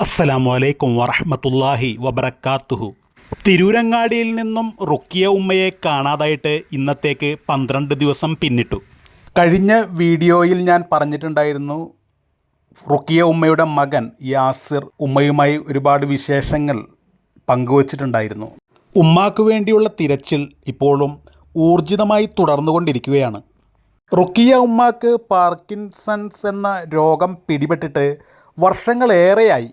അസ്സലാമു അലൈക്കും വറഹ്മത്തുള്ളാഹി വബറക്കാത്തുഹു. തിരൂരങ്ങാടിയിൽ നിന്നും റുക്കിയ ഉമ്മയെ കാണാതായിട്ട് ഇന്നത്തേക്ക് പന്ത്രണ്ട് ദിവസം പിന്നിട്ടു. കഴിഞ്ഞ വീഡിയോയിൽ ഞാൻ പറഞ്ഞിട്ടുണ്ടായിരുന്നു റുക്കിയ ഉമ്മയുടെ മകൻ യാസിർ ഉമ്മയുമായി ഒരുപാട് വിശേഷങ്ങൾ പങ്കുവച്ചിട്ടുണ്ടായിരുന്നു. ഉമ്മാക്ക് വേണ്ടിയുള്ള തിരച്ചിൽ ഇപ്പോഴും ഊർജിതമായി തുടർന്നുകൊണ്ടിരിക്കുകയാണ്. റുക്കിയ ഉമ്മാക്ക് പാർക്കിൻസൺസ് എന്ന രോഗം പിടിപെട്ടിട്ട് വർഷങ്ങളേറെയായി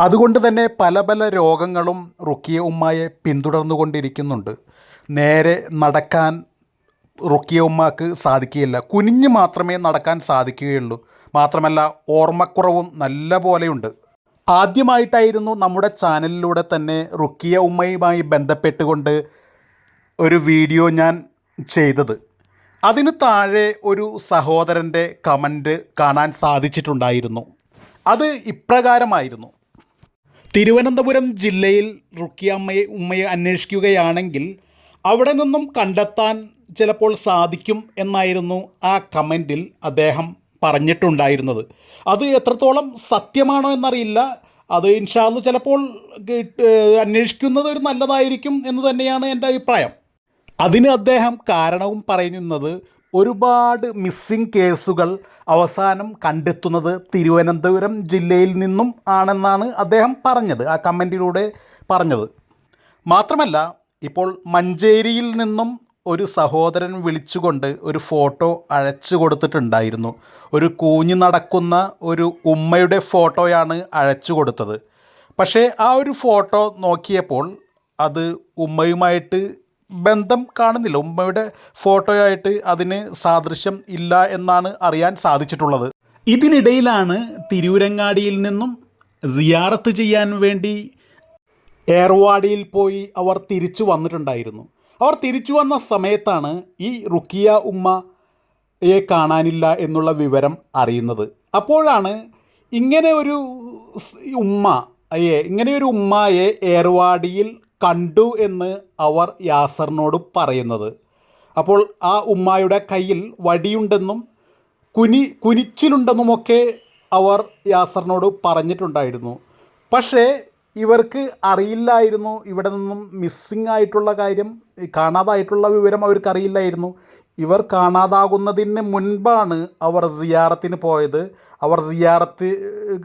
അതുകൊണ്ട് തന്നെ പല പല രോഗങ്ങളും റുക്കിയ ഉമ്മയെ പിന്തുടർന്നുകൊണ്ടിരിക്കുന്നുണ്ട്. നേരെ നടക്കാൻ റുക്കിയ ഉമ്മാക്ക് സാധിക്കുകയില്ല. കുനിഞ്ഞ് മാത്രമേ നടക്കാൻ സാധിക്കുകയുള്ളൂ. മാത്രമല്ല ഓർമ്മക്കുറവും നല്ല പോലെയുണ്ട്. ആദ്യമായിട്ടായിരുന്നു നമ്മുടെ ചാനലിലൂടെ തന്നെ റുക്കിയ ഉമ്മയുമായി ബന്ധപ്പെട്ടുകൊണ്ട് ഒരു വീഡിയോ ഞാൻ ചെയ്തത്. അതിന് താഴെ ഒരു സഹോദരന്റെ കമന്റ് കാണാൻ സാധിച്ചിട്ടുണ്ടായിരുന്നു. അത് ഇപ്രകാരമായിരുന്നു. തിരുവനന്തപുരം ജില്ലയിൽ റുക്കിയ അമ്മയെ ഉമ്മയെ അന്വേഷിക്കുകയാണെങ്കിൽ അവിടെ നിന്നും കണ്ടെത്താൻ ചിലപ്പോൾ സാധിക്കും എന്നായിരുന്നു ആ കമന്റിൽ അദ്ദേഹം പറഞ്ഞിട്ടുണ്ടായിരുന്നത്. അത് എത്രത്തോളം സത്യമാണോ എന്നറിയില്ല. അത് ഇൻഷാൽ ചിലപ്പോൾ അന്വേഷിക്കുന്നത് ഒരു നല്ലതായിരിക്കും എന്ന് തന്നെയാണ് എന്റെ അഭിപ്രായം. അതിന് അദ്ദേഹം കാരണവും പറയുന്നത് ഒരുപാട് മിസ്സിംഗ് കേസുകൾ അവസാനം കണ്ടെത്തുന്നത് തിരുവനന്തപുരം ജില്ലയിൽ നിന്നും ആണെന്നാണ് അദ്ദേഹം പറഞ്ഞത് ആ കമന്റിലൂടെ പറഞ്ഞത്. മാത്രമല്ല ഇപ്പോൾ മഞ്ചേരിയിൽ നിന്നും ഒരു സഹോദരൻ വിളിച്ചുകൊണ്ട് ഒരു ഫോട്ടോ അഴച്ചു കൊടുത്തിട്ടുണ്ടായിരുന്നു. ഒരു കൂഞ്ഞു നടക്കുന്ന ഒരു ഉമ്മയുടെ ഫോട്ടോയാണ് അഴച്ചു കൊടുത്തത്. പക്ഷേ ആ ഒരു ഫോട്ടോ നോക്കിയപ്പോൾ അത് ഉമ്മയുമായിട്ട് ബന്ധം കാണുന്നില്ല. ഉമ്മയുടെ ഫോട്ടോയായിട്ട് അതിന് സാദൃശ്യം ഇല്ല എന്നാണ് അറിയാൻ സാധിച്ചിട്ടുള്ളത്. ഇതിനിടയിലാണ് തിരൂരങ്ങാടിയിൽ നിന്നും സിയാറത്ത് ചെയ്യാൻ വേണ്ടി ഏർവാടിയിൽ പോയി അവർ തിരിച്ചു വന്നിട്ടുണ്ടായിരുന്നു. അവർ തിരിച്ചു വന്ന സമയത്താണ് ഈ റുക്കിയ ഉമ്മയെ കാണാനില്ല എന്നുള്ള വിവരം അറിയുന്നത്. അപ്പോഴാണ് ഇങ്ങനെ ഒരു ഉമ്മ അയ്യേ ഇങ്ങനെയൊരു ഉമ്മായെ ഏർവാടിയിൽ കണ്ടു എന്ന് അവർ യാസറിനോട് പറയുന്നത്. അപ്പോൾ ആ ഉമ്മായുടെ കയ്യിൽ വടിയുണ്ടെന്നും കുനി കുനിച്ചിലുണ്ടെന്നുമൊക്കെ അവർ യാസറിനോട് പറഞ്ഞിട്ടുണ്ടായിരുന്നു. പക്ഷേ ഇവർക്ക് അറിയില്ലായിരുന്നു. ഇവിടെ നിന്നും മിസ്സിങ് ആയിട്ടുള്ള കാര്യം കാണാതായിട്ടുള്ള വിവരം അവർക്ക് അറിയില്ലായിരുന്നു. ഇവർ കാണാതാകുന്നതിന് മുൻപാണ് അവർ സിയാറത്തിന് പോയത്. അവർ സിയാറത്ത്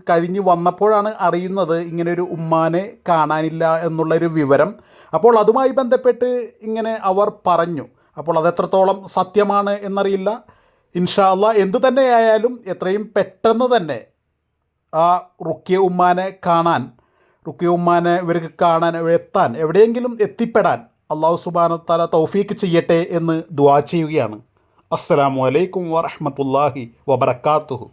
കഴിഞ്ഞ് വന്നപ്പോഴാണ് അറിയുന്നത് ഇങ്ങനൊരു ഉമ്മാനെ കാണാനില്ല എന്നുള്ളൊരു വിവരം. അപ്പോൾ അതുമായി ബന്ധപ്പെട്ട് ഇങ്ങനെ അവർ പറഞ്ഞു. അപ്പോൾ അതെത്രത്തോളം സത്യമാണ് എന്നറിയില്ല. ഇൻഷാല്ല എന്തു തന്നെയായാലും എത്രയും പെട്ടെന്ന് തന്നെ ആ റുക്കിയ ഉമ്മാനെ കാണാൻ റുക്കിയ ഉമ്മാനെ ഇവർക്ക് കാണാൻ എത്താൻ എവിടെയെങ്കിലും എത്തിപ്പെടാൻ അള്ളാഹു സുബാന തല തൗഫീക്ക് ചെയ്യട്ടെ എന്ന് ദുവാ ചെയ്യുകയാണ്. അസ്സലാമു അലൈക്കും വറഹ്മത്തുള്ളാഹി വബറകാതുഹു